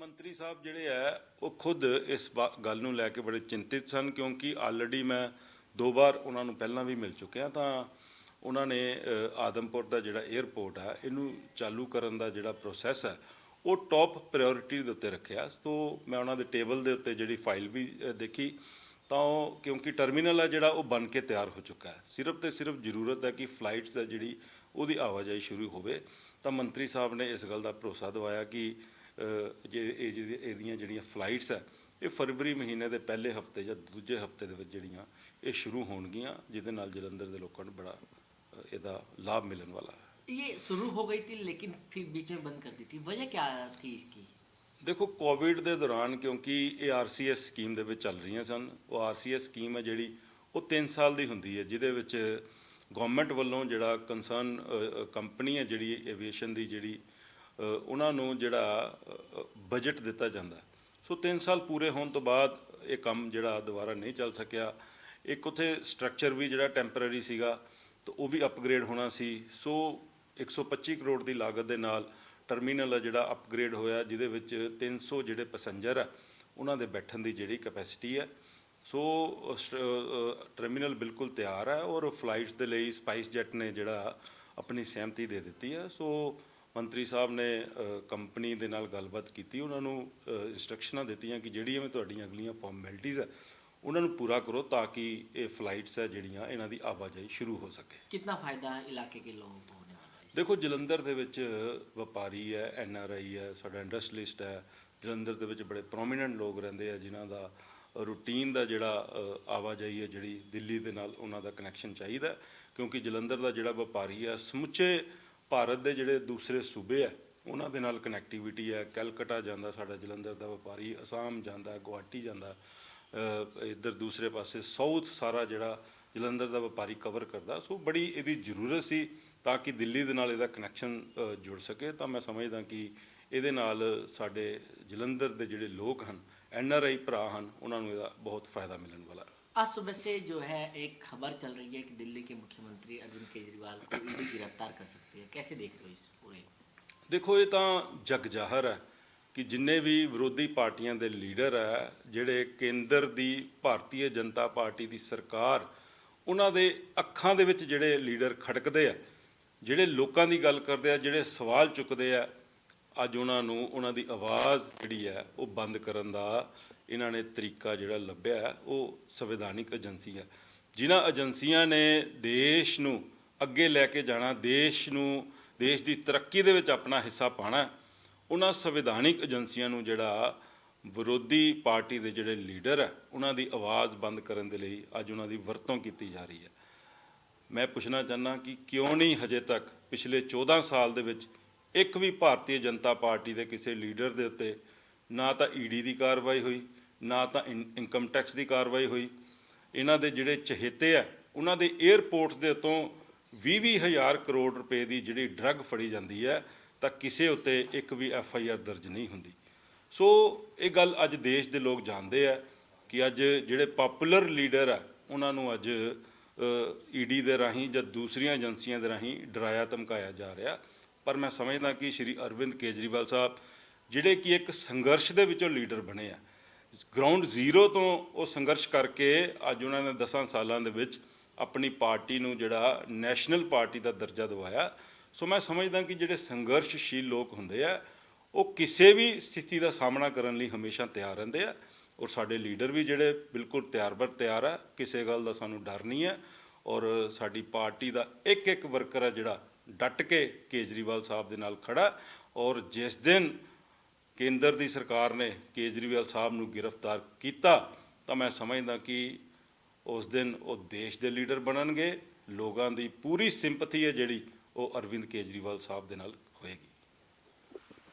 ਮੰਤਰੀ ਸਾਹਿਬ ਜਿਹੜੇ ਆ, ਉਹ ਖੁਦ ਇਸ ਬਾ- ਗੱਲ ਨੂੰ ਲੈ ਕੇ ਬੜੇ ਚਿੰਤਿਤ ਸਨ ਕਿਉਂਕਿ ਆਲਰੇਡੀ ਮੈਂ ਦੋ ਵਾਰ ਉਹਨਾਂ ਨੂੰ ਪਹਿਲਾਂ ਵੀ ਮਿਲ ਚੁੱਕਿਆ ਤਾਂ ਉਹਨਾਂ ਨੇ ਆਦਮਪੁਰ ਦਾ ਜਿਹੜਾ 에ਅਰਪੋਰਟ ਆ, ਇਹਨੂੰ ਚਾਲੂ ਕਰਨ ਦਾ ਜਿਹੜਾ ਪ੍ਰੋਸੈਸ ਹੈ ਉਹ ਟੌਪ ਪ੍ਰਾਇੋਰਟੀ ਦੇ ਉੱਤੇ ਰੱਖਿਆ। ਸੋ ਮੈਂ ਉਹਨਾਂ ਦੇ ਟੇਬਲ ਦੇ ਉੱਤੇ ਜਿਹੜੀ ਫਾਈਲ ਵੀ ਦੇਖੀ ਤਾਂ ਉਹ ਕਿਉਂਕਿ ਟਰਮੀਨਲ ਹੈ ਜਿਹੜਾ, ਉਹ ਬਣ ਕੇ ਤਿਆਰ ਹੋ ਚੁੱਕਾ ਹੈ। ਸਿਰਫ ਤੇ ਸਿਰਫ ਜ਼ਰੂਰਤ ਹੈ ਕਿ ਫਲਾਈਟਸ ਦਾ ਜਿਹੜੀ ਉਹਦੀ ਆਵਾਜਾਈ ਸ਼ੁਰੂ ਹੋਵੇ। ਤਾਂ ਮੰਤਰੀ ਸਾਹਿਬ ਨੇ ਇਸ ਗੱਲ ਦਾ ਭਰੋਸਾ ਦਿਵਾਇਆ ਕਿ ਜੇ ਇਹ ਜਿਹੜੀ ਇਹਦੀਆਂ ਜਿਹੜੀਆਂ ਫਲਾਈਟਸ ਹੈ ਇਹ ਫਰਵਰੀ ਮਹੀਨੇ ਦੇ ਪਹਿਲੇ ਹਫਤੇ ਜਾਂ ਦੂਜੇ ਹਫਤੇ ਦੇ ਵਿੱਚ ਜਿਹੜੀਆਂ ਇਹ ਸ਼ੁਰੂ ਹੋਣਗੀਆਂ ਜਿਹਦੇ ਨਾਲ ਜਲੰਧਰ ਦੇ ਲੋਕਾਂ ਨੂੰ ਬੜਾ ਅ, ਇਹਦਾ ਲਾਭ ਮਿਲਣ ਵਾਲਾ ਹੈ ये शुरू हो गई थी लेकिन फिर बीच में बंद कर दी थी वजह क्या थी इसकी ਦੇਖੋ ਕੋਵਿਡ ਦੇ ਦੌਰਾਨ ਕਿਉਂਕਿ ਇਹ ਆਰਸੀਐਸ ਸਕੀਮ ਦੇ ਵਿੱਚ ਚੱਲ ਰਹੀਆਂ ਸਨ ਉਹ ਆਰਸੀਐਸ ਸਕੀਮ ਹੈ ਜਿਹੜੀ ਉਹ 3 ਸਾਲ ਦੀ ਹੁੰਦੀ ਹੈ ਜਿਹਦੇ ਵਿੱਚ ਗਵਰਨਮੈਂਟ ਵੱਲੋਂ ਜਿਹੜਾ ਕੰਸਰਨ ਕੰਪਨੀ ਹੈ ਜਿਹੜੀ ਐਵੀਏਸ਼ਨ ਦੀ ਜਿਹੜੀ ਅ, ਉਹਨਾਂ ਨੂੰ ਜਿਹੜਾ ਬਜਟ ਦਿੱਤਾ ਜਾਂਦਾ ਸੋ 3 ਸਾਲ ਪੂਰੇ ਹੋਣ ਤੋਂ ਬਾਅਦ ਇਹ ਕੰਮ ਜਿਹੜਾ ਦੁਬਾਰਾ ਨਹੀਂ ਚੱਲ ਸਕਿਆ। ਇੱਕ ਉਥੇ ਸਟਰਕਚਰ ਵੀ ਜਿਹੜਾ ਟੈਂਪਰੇਰੀ ਸੀਗਾ ਤਾਂ ਉਹ ਵੀ ਅਪਗ੍ਰੇਡ ਹੋਣਾ ਸੀ। ਸੋ 125 ਕਰੋੜ ਦੀ ਲਾਗਤ ਦੇ ਨਾਲ ਟਰਮੀਨਲ ਹੈ ਜਿਹੜਾ ਅਪਗ੍ਰੇਡ ਹੋਇਆ ਜਿਹਦੇ ਵਿੱਚ 300 ਜਿਹੜੇ ਪੈਸੇਂਜਰ ਆ ਉਹਨਾਂ ਦੇ ਬੈਠਣ ਦੀ ਜਿਹੜੀ ਕੈਪੈਸਿਟੀ ਹੈ ਸੋ ਅ, ਟਰਮੀਨਲ ਬਿਲਕੁਲ ਤਿਆਰ ਹੈ ਔਰ ਫਲਾਈਟਸ ਦੇ ਲਈ ਸਪਾਈਸ ਜੈਟ ਨੇ ਜਿਹੜਾ ਆਪਣੀ ਸਹਿਮਤੀ ਦੇ ਦਿੱਤੀ ਹੈ ਸੋ ਮੰਤਰੀ ਸਾਹਿਬ ਨੇ ਕੰਪਨੀ ਦੇ ਨਾਲ ਗੱਲਬਾਤ ਕੀਤੀ। ਉਹਨਾਂ ਨੂੰ ਇਨਸਟਰਕਸ਼ਨਾਂ ਦਿੱਤੀਆਂ ਕਿ ਜਿਹੜੀਆਂ ਵੀ ਤੁਹਾਡੀਆਂ ਅਗਲੀਆਂ ਫਾਰਮੈਲਿਟੀਜ਼ ਹੈ ਉਹਨਾਂ ਨੂੰ ਪੂਰਾ ਕਰੋ ਤਾਂ ਕਿ ਇਹ ਫਲਾਈਟਸ ਹੈ ਜਿਹੜੀਆਂ ਇਹਨਾਂ ਦੀ ਆਵਾਜਾਈ ਸ਼ੁਰੂ ਹੋ ਸਕੇ। ਕਿੰਨਾ ਫਾਇਦਾ ਇਲਾਕੇ ਦੇ ਲੋਕਾਂ ਨੂੰ ਦੇਖੋ ਜਲੰਧਰ ਦੇ ਵਿੱਚ ਵਪਾਰੀ ਹੈ ਐਨ ਆਰ ਆਈ ਹੈ ਸਾਡਾ ਇੰਡਸਟਰੀਸਟ ਹੈ। ਜਲੰਧਰ ਦੇ ਵਿੱਚ ਬੜੇ ਪ੍ਰੋਮੀਨੈਂਟ ਲੋਕ ਰਹਿੰਦੇ ਆ ਜਿਨ੍ਹਾਂ ਦਾ ਰੂਟੀਨ ਦਾ ਜਿਹੜਾ ਆਵਾਜਾਈ ਹੈ ਜਿਹੜੀ ਦਿੱਲੀ ਦੇ ਨਾਲ ਉਹਨਾਂ ਦਾ ਕਨੈਕਸ਼ਨ ਚਾਹੀਦਾ ਕਿਉਂਕਿ ਜਲੰਧਰ ਦਾ ਜਿਹੜਾ ਵਪਾਰੀ ਹੈ ਸਮੁੱਚੇ ਭਾਰਤ ਦੇ ਜਿਹੜੇ ਦੂਸਰੇ ਸੂਬੇ ਆ ਉਹਨਾਂ ਦੇ ਨਾਲ ਕਨੈਕਟੀਵਿਟੀ ਹੈ ਕੈਲਕਟਾ ਜਾਂਦਾ ਸਾਡਾ ਜਲੰਧਰ ਦਾ ਵਪਾਰੀ ਅਸਾਮ ਜਾਂਦਾ ਗੁਹਾਟੀ ਜਾਂਦਾ ਅ, ਇੱਧਰ ਦੂਸਰੇ ਪਾਸੇ ਸਾਊਥ ਸਾਰਾ ਜਿਹੜਾ ਜਲੰਧਰ ਦਾ ਵਪਾਰੀ ਕਵਰ ਕਰਦਾ ਸੋ ਬੜੀ ਇਹਦੀ ਜ਼ਰੂਰਤ ਸੀ ਤਾਂ ਕਿ ਦਿੱਲੀ ਦੇ ਨਾਲ ਇਹਦਾ ਕਨੈਕਸ਼ਨ ਜੁੜ ਸਕੇ ਤਾਂ ਮੈਂ ਸਮਝਦਾ ਕਿ ਇਹਦੇ ਨਾਲ ਸਾਡੇ ਜਲੰਧਰ ਦੇ ਜਿਹੜੇ ਲੋਕ ਹਨ ਐਨ ਆਰ ਆਈ ਭਰਾ ਹਨ ਉਹਨਾਂ ਨੂੰ ਇਹਦਾ ਬਹੁਤ ਫਾਇਦਾ ਮਿਲਣ ਵਾਲਾ ਹੈ आज सुबह से जो है एक खबर चल रही है कि दिल्ली के मुख्यमंत्री अरविंद केजरीवाल को ईडी गिरफ्तार कर सकती है कैसे देख रहे हो इस पूरे ਦੇਖੋ ਇਹ ਤਾਂ ਜਗ ਜ਼ਾਹਰ ਹੈ ਕਿ ਜਿੰਨੇ ਵੀ ਵਿਰੋਧੀ ਪਾਰਟੀਆਂ ਦੇ ਲੀਡਰ ਹੈ ਜਿਹੜੇ ਕੇਂਦਰ ਦੀ ਭਾਰਤੀ ਜਨਤਾ ਪਾਰਟੀ ਦੀ ਸਰਕਾਰ ਉਹਨਾਂ ਦੇ ਅੱਖਾਂ ਦੇ ਵਿੱਚ ਜਿਹੜੇ ਲੀਡਰ ਖੜਕਦੇ ਆ ਜਿਹੜੇ ਲੋਕਾਂ ਦੀ ਗੱਲ ਕਰਦੇ ਆ ਜਿਹੜੇ ਸਵਾਲ ਚੁੱਕਦੇ ਆ ਅੱਜ ਉਹਨਾਂ ਨੂੰ ਉਹਨਾਂ ਦੀ ਆਵਾਜ਼ ਜਿਹੜੀ ਹੈ ਉਹ ਬੰਦ ਕਰਨ ਦਾ ਇਹਨਾਂ ਨੇ ਤਰੀਕਾ ਜਿਹੜਾ ਲੱਭਿਆ ਹੈ, ਉਹ ਸੰਵਿਧਾਨਿਕ ਏਜੰਸੀ ਹੈ ਜਿਨ੍ਹਾਂ ਏਜੰਸੀਆਂ ਨੇ ਦੇਸ਼ ਨੂੰ ਅੱਗੇ ਲੈ ਕੇ ਜਾਣਾ, ਦੇਸ਼ ਨੂੰ, ਦੇਸ਼ ਦੀ ਤਰੱਕੀ ਦੇ ਵਿੱਚ ਆਪਣਾ ਹਿੱਸਾ ਪਾਣਾ ਉਹਨਾਂ ਸੰਵਿਧਾਨਿਕ ਏਜੰਸੀਆਂ ਨੂੰ ਜਿਹੜਾ ਵਿਰੋਧੀ ਪਾਰਟੀ ਦੇ ਜਿਹੜੇ ਲੀਡਰ ਹੈ, ਉਹਨਾਂ ਦੀ ਆਵਾਜ਼ ਬੰਦ ਕਰਨ ਦੇ ਲਈ ਅੱਜ ਉਹਨਾਂ ਦੀ ਵਰਤੋਂ ਕੀਤੀ ਜਾ ਰਹੀ ਹੈ। ਮੈਂ ਪੁੱਛਣਾ ਚਾਹੁੰਦਾ ਕਿ ਕਿਉਂ ਨਹੀਂ ਹਜੇ ਤੱਕ ਪਿਛਲੇ 14 ਸਾਲ ਦੇ ਵਿੱਚ ਇੱਕ ਵੀ ਭਾਰਤੀ ਜਨਤਾ ਪਾਰਟੀ ਦੇ ਕਿਸੇ ਲੀਡਰ ਦੇ ਉੱਤੇ ਨਾ ਤਾਂ ਈਡੀ ਦੀ ਕਾਰਵਾਈ ਹੋਈ, ਨਾ ਤਾਂ ਇਨ- ਇਨਕਮ ਟੈਕਸ ਦੀ ਕਾਰਵਾਈ ਹੋਈ। ਇਹਨਾਂ ਦੇ ਜਿਹੜੇ ਚਹੇਤੇ ਆ ਉਹਨਾਂ ਦੇ 에ਅਰਪੋਰਟਸ ਦੇ ਉੱਤੋਂ 20 ਹਜ਼ਾਰ ਕਰੋੜ ਰੁਪਏ ਦੀ ਜਿਹੜੀ ਡਰੱਗ ਫੜੀ ਜਾਂਦੀ ਹੈ, ਤਾਂ ਕਿਸੇ ਉੱਤੇ ਇੱਕ ਵੀ ਐਫ ਆਈ ਆਰ ਦਰਜ ਨਹੀਂ ਹੁੰਦੀ। ਸੋ ਇਹ ਗੱਲ ਅੱਜ ਦੇਸ਼ ਦੇ ਲੋਕ ਜਾਣਦੇ ਆ ਕਿ ਅੱਜ ਜਿਹੜੇ ਪਪੂਲਰ ਲੀਡਰ ਆ, ਉਹਨਾਂ ਨੂੰ ਅੱਜ ਈਡੀ ਦੇ ਰਾਹੀਂ ਜਾਂ ਦੂਸਰੀਆਂ ਏਜੰਸੀਆਂ ਦੇ ਰਾਹੀਂ ਡਰਾਇਆ, ਧਮਕਾਇਆ ਜਾ ਰਿਹਾ। ਪਰ ਮੈਂ ਸਮਝਦਾ ਕਿ ਸ਼੍ਰੀ ਅਰਵਿੰਦ ਕੇਜਰੀਵਾਲ ਸਾਹਿਬ, ਜਿਹੜੇ ਕਿ ਇੱਕ ਸੰਘਰਸ਼ ਦੇ ਵਿੱਚੋਂ ਲੀਡਰ ਬਣੇ ਆ, ਗਰਾਊਂਡ ਜ਼ੀਰੋ ਤੋਂ ਉਹ ਸੰਘਰਸ਼ ਕਰਕੇ ਅੱਜ ਉਹਨਾਂ ਨੇ 10 ਸਾਲਾਂ ਦੇ ਵਿੱਚ ਆਪਣੀ ਪਾਰਟੀ ਨੂੰ ਜਿਹੜਾ ਨੈਸ਼ਨਲ ਪਾਰਟੀ ਦਾ ਦਰਜਾ ਦਿਵਾਇਆ। ਸੋ ਮੈਂ ਸਮਝਦਾ ਕਿ ਜਿਹੜੇ ਸੰਘਰਸ਼ਸ਼ੀਲ ਲੋਕ ਹੁੰਦੇ ਆ, ਉਹ ਕਿਸੇ ਵੀ ਸਥਿਤੀ ਦਾ ਸਾਹਮਣਾ ਕਰਨ ਲਈ ਹਮੇਸ਼ਾ ਤਿਆਰ ਰਹਿੰਦੇ ਆ ਔਰ ਸਾਡੇ ਲੀਡਰ ਵੀ ਜਿਹੜੇ ਬਿਲਕੁਲ ਤਿਆਰ ਬਰ ਤਿਆਰ ਆ, ਕਿਸੇ ਗੱਲ ਦਾ ਸਾਨੂੰ ਡਰ ਨਹੀਂ ਹੈ ਔਰ ਸਾਡੀ ਪਾਰਟੀ ਦਾ ਇੱਕ ਇੱਕ ਵਰਕਰ ਹੈ ਜਿਹੜਾ ਡਟ ਕੇ ਕੇਜਰੀਵਾਲ ਸਾਹਿਬ ਦੇ ਨਾਲ ਖੜਾ ਔਰ ਜਿਸ ਦਿਨ ਕੇਂਦਰ ਦੀ ਸਰਕਾਰ ਨੇ ਕੇਜਰੀਵਾਲ ਸਾਹਿਬ ਨੂੰ ਗ੍ਰਿਫਤਾਰ ਕੀਤਾ ਤਾਂ ਮੈਂ ਸਮਝਦਾ ਕਿ ਉਸ ਦਿਨ ਉਹ ਦੇਸ਼ ਦੇ ਲੀਡਰ ਬਣਨਗੇ, ਲੋਕਾਂ ਦੀ ਪੂਰੀ ਸਿੰਪਥੀ ਹੈ ਜਿਹੜੀ ਉਹ ਅਰਵਿੰਦ ਕੇਜਰੀਵਾਲ ਸਾਹਿਬ ਦੇ ਨਾਲ ਹੋਏਗੀ।